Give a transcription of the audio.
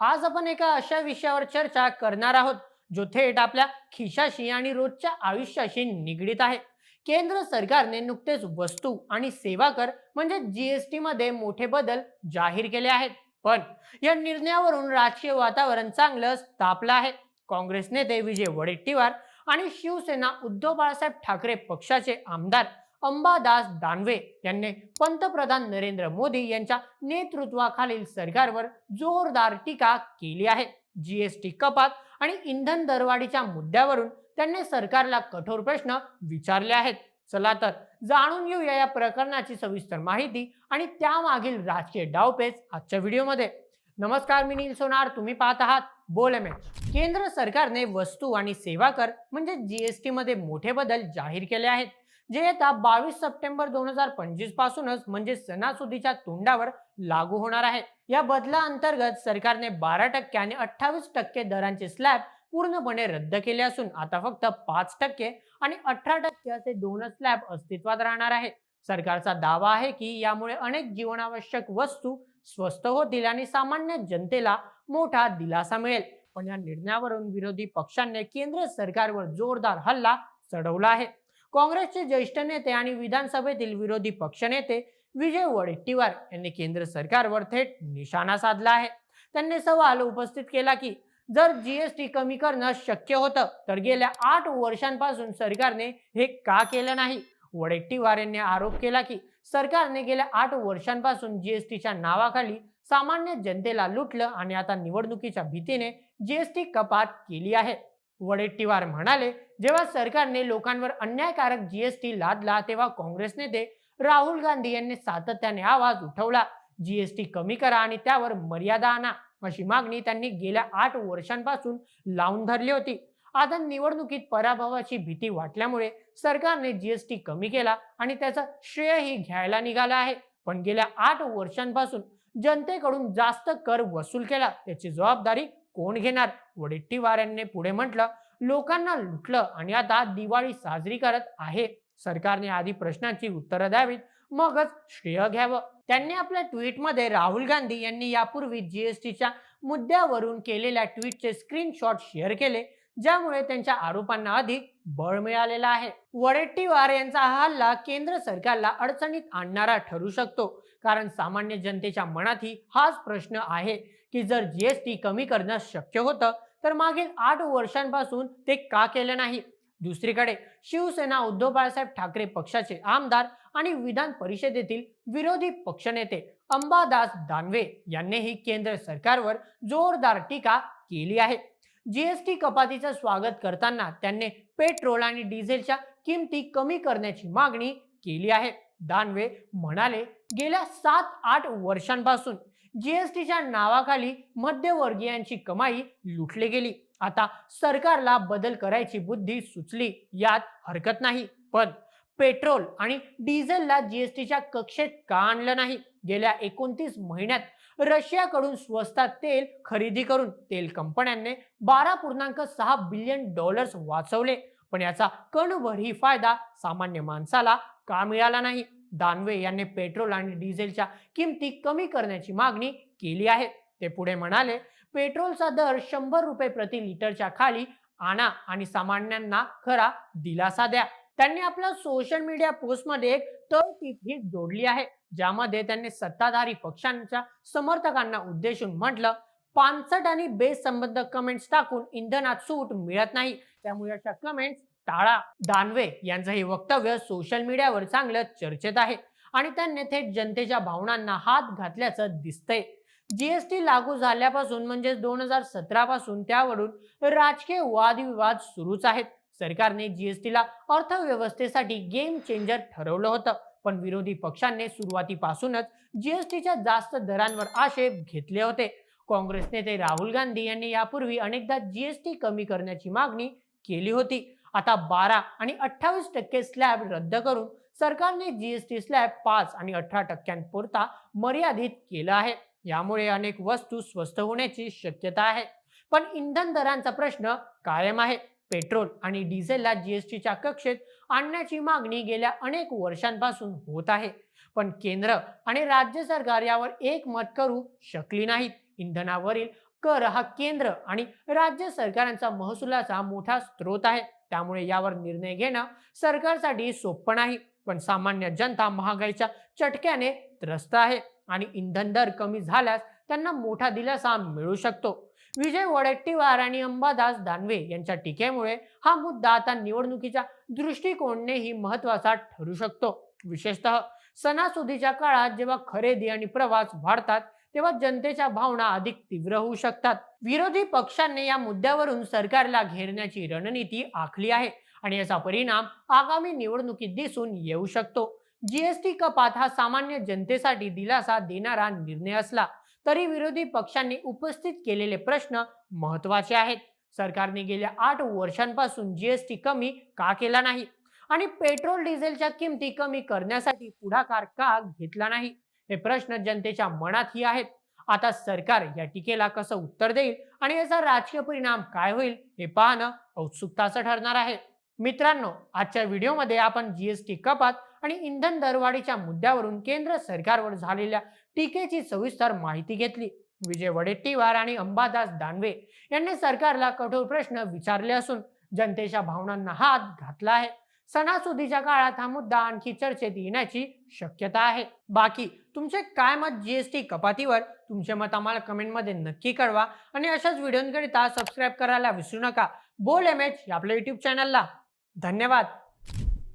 आज आपण एका अशा विषयावर चर्चा करणार आहोत जो थेट आपल्या खिशाशी आणि रोजच्या आयुष्याशी निगडीत आहे. केंद्र सरकारने नुकतेच वस्तू आणि सेवा कर म्हणजे जीएसटी मध्ये मोठे बदल जाहीर केले आहेत. पण या निर्णयावरून राजकीय वातावरण चांगलंच तापलं आहे. काँग्रेस नेते विजय वडेट्टीवार आणि शिवसेना उद्धव बाळासाहेब ठाकरे पक्षाचे आमदार अंबादास दानवे यांनी पंतप्रधान नरेंद्र मोदी यांच्या नेतृत्वाखालील सरकारवर जोरदार टीका केली आहे. जीएसटी कपात आणि इंधन दरवाढीच्या मुद्द्यावरून त्यांनी सरकारला कठोर प्रश्न विचारले आहेत. चला तर जाणून घेऊया या प्रकरणाची सविस्तर माहिती आणि त्यामागील राजकीय डावपेच आजच्या व्हिडिओमध्ये. नमस्कार मी नील सोनार. तुम्ही पाहत आहात बोल एम केंद्र सरकारने वस्तू आणि सेवा कर म्हणजे जीएसटी मध्ये मोठे बदल जाहीर केले आहेत. जे येत्या बावीस सप्टेंबर दोन हजार पंचवीस पासूनच म्हणजे सणासुदीच्या तोंडावर लागू होणार आहे. या बदला अंतर्गत सरकारने बारा टक्के आणि अठ्ठावीस टक्के दरांचे स्लॅब पूर्णपणे रद्द केले असून आता फक्त पाच टक्के आणि अठरा टक्के असे दोनच स्लॅब अस्तित्वात राहणार आहे. सरकारचा दावा आहे की यामुळे अनेक जीवनावश्यक वस्तू स्वस्त होतील आणि सामान्य जनतेला मोठा दिलासा मिळेल. पण या निर्णयावरून विरोधी पक्षांनी केंद्र सरकारवर जोरदार हल्ला चढवला आहे. काँग्रेसचे ज्येष्ठ नेते आणि विधानसभेतील विरोधी पक्षनेते विजय वडेट्टीवार यांनी केंद्र सरकारवर थेट निशाणा साधला आहे. त्यांनी सवाल उपस्थित केला की जर जीएसटी कमी करणं शक्य होतं तर गेल्या आठ वर्षांपासून सरकारने हे का केलं नाही? वडेट्टीवार यांनी आरोप केला की सरकारने गेल्या आठ वर्षांपासून जीएसटीच्या नावाखाली सामान्य जनतेला लुटलं आणि आता निवडणुकीच्या भीतीने जीएसटी कपात केली आहे. वडेट्टीवार म्हणाले जेव्हा सरकारने लोकांवर अन्यायकारक जीएसटी लादला तेव्हा काँग्रेस नेते राहुल गांधी यांनी सातत्याने आवाज उठवला. जीएसटी कमी करा आणि त्यावर मर्यादा आणा अशी मागणी त्यांनी गेल्या आठ वर्षांपासून लावून धरली होती. आता निवडणुकीत पराभवाची भीती वाटल्यामुळे सरकारने जीएसटी कमी केला आणि त्याचा श्रेयही घ्यायला निघाला आहे. पण गेल्या आठ वर्षांपासून जनतेकडून जास्त कर वसूल केला त्याची जबाबदारी कोण घेणार? वडेट्टीवार यांनी पुढे म्हटलं लोकांना लुटलं आणि आता दिवाळी साजरी करत आहे. सरकारने आधी प्रश्नांची उत्तरं द्यावीत मगच श्रेय घ्यावं. त्यांनी आपल्या ट्विटमध्ये राहुल गांधी यांनी यापूर्वी जीएसटीच्या मुद्द्यावरून केलेल्या ट्विटचे स्क्रीनशॉट शेअर केले ज्यामुळे त्यांच्या आरोपांना अधिक बळ मिळालेलं आहे. वडेट्टीवार यांचा हा हल्ला केंद्र सरकारला अडचणीत आणणारा ठरू शकतो. कारण सामान्य जनतेच्या मनातही हाच प्रश्न आहे की जर जीएसटी कमी करणं शक्य होतं तर मागील आठ वर्षांपासून ते का केलं नाही? दुसरीकडे शिवसेना उद्धव बाळासाहेब ठाकरे पक्षाचे आमदार आणि विधान परिषदेतील विरोधी पक्षनेते अंबादास दानवे यांनीही केंद्र सरकारवर जोरदार टीका केली आहे. जीएसटी कपातीचं स्वागत करताना त्यांनी पेट्रोल आणि डिझेलच्या किमती कमी करण्याची मागणी केली आहे. दानवे म्हणाले गेल्या सात आठ वर्षांपासून जीएसटीच्या नावाखाली मध्यवर्गीयांची कमाई लुटली गेली. आता सरकारला बदल करायची बुद्धी सुचली यात हरकत नाही. पण पेट्रोल आणि डिझेलला जीएसटीच्या कक्षेत का आणलं नाही? गेल्या एकोणतीस महिन्यात रशियाकडून स्वस्तात तेल खरेदी करून तेल कंपन्यांनी बारा पूर्णांक सहा बिलियन डॉलर्स वाचवले. पण याचा कणभरही फायदा सामान्य माणसाला का मिळाला नाही? दानवे यांनी पेट्रोल आणि डिझेलच्या किमती कमी करण्याची मागणी केली आहे. ते पुढे म्हणाले पेट्रोलचा दर शंभर रुपये प्रति लिटरच्या खाली आणा आणि सामान्यांना खरा दिलासा द्या. त्यांनी आपल्या सोशल मीडिया पोस्टमध्ये एक तळटीपही जोडली आहे ज्यामध्ये त्यांनी सत्ताधारी पक्षांच्या समर्थकांना उद्देशून म्हटलं पानसट आणि बेसंबंध कमेंट्स टाकून इंधनात सूट मिळत नाही. त्यामुळे अशा कमेंट्स टाळा दानवे यांचं हे वक्तव्य सोशल मीडियावर चांगलं चर्चेत आहे आणि त्यांनी थेट जनतेच्या भावनांना हात घातल्याचं दिसतंय. जीएसटी लागू झाल्यापासून म्हणजे दोन हजार सतरा पासून त्यावरून राजकीय वादविवाद सुरूच आहेत. सरकारने जीएसटीला अर्थव्यवस्थेसाठी गेम चेंजर ठरवलं होतं पण विरोधी पक्षांनी सुरुवातीपासूनच जीएसटीच्या जास्त दरांवर आक्षेप घेतले होते. काँग्रेस नेते राहुल गांधी यांनी यापूर्वी अनेकदा जीएसटी कमी करण्याची मागणी केली होती. आता बारा आणि अठ्ठावीस टक्के स्लॅब रद्द करून सरकारने जीएसटी स्लॅब पाच आणि अठरा टक्क्यांपुरता मर्यादित केलं आहे. यामुळे अनेक वस्तू स्वस्त होण्याची शक्यता आहे. पण इंधन दरांचा प्रश्न कायम आहे. पेट्रोल आणि डिझेलला जीएसटीच्या कक्षेत आणण्याची मागणी गेल्या अनेक वर्षांपासून होत आहे. पण केंद्र आणि राज्य सरकार यावर एकमत करू शकली नाहीत. इंधनावरील कर हा केंद्र आणि राज्य सरकारांचा महसुलाचा मोठा स्रोत आहे. त्यामुळे यावर निर्णय घेणं सरकारसाठी सोपं नाही. पण सामान्य जनता महागाईच्या चटक्याने त्रस्त आहे आणि इंधन दर कमी झाल्यास त्यांना मोठा दिलासा मिळू शकतो. विजय वडेट्टीवार आणि अंबादास दानवे यांच्या टीकेमुळे हा मुद्दा आता निवडणुकीच्या दृष्टिकोनानेही महत्त्वाचा ठरू शकतो. विशेषतः सणासुदीच्या काळात जेव्हा खरेदी आणि प्रवास वाढतात तेव्हा जनतेच्या भावना अधिक तीव्र होऊ शकतात. विरोधी पक्षांनी या मुद्द्यावरून सरकारला घेरण्याची रणनीती आखली आहे आणि याचा परिणाम आगामी निवडणुकीत दिसून येऊ शकतो. जीएसटी कपात हा सामान्य जनतेसाठी दिलासा देणारा निर्णय असला तरी विरोधी पक्षांनी उपस्थित केलेले प्रश्न महत्त्वाचे आहेत. सरकारने गेल्या आठ वर्षांपासून जीएसटी कमी का केला नाही? आणि पेट्रोल डिझेलच्या किमती कमी करण्यासाठी पुढाकार का घेतला नाही? हे प्रश्न जनतेच्या मनातही आहेत. आता सरकार या टीकेला कसं उत्तर देईल आणि याचा राजकीय परिणाम काय होईल हे पाहणं औत्सुकताचं ठरणार आहे. मित्रांनो आजच्या व्हिडिओमध्ये आपण जीएसटी कपात आणि इंधन दरवाढीच्या मुद्द्यावरून केंद्र सरकारवर झालेल्या टीकेची सविस्तर माहिती घेतली. विजय वडेट्टीवार आणि अंबादास दानवे यांनी सरकारला कठोर प्रश्न विचारले असून जनतेच्या भावनांना हात घातला आहे. सणासुदीच्या काळात हा मुद्दा आणखी चर्चेत येण्याची शक्यता आहे. बाकी तुमचे काय मत जीएसटी कपातीवर? तुमचे मत आम्हाला कमेंटमध्ये नक्की कळवा आणि अशाच व्हिडिओंकरिता सबस्क्राईब करायला विसरू नका. बोल एम एच या आपल्या युट्यूब चॅनलला धन्यवाद.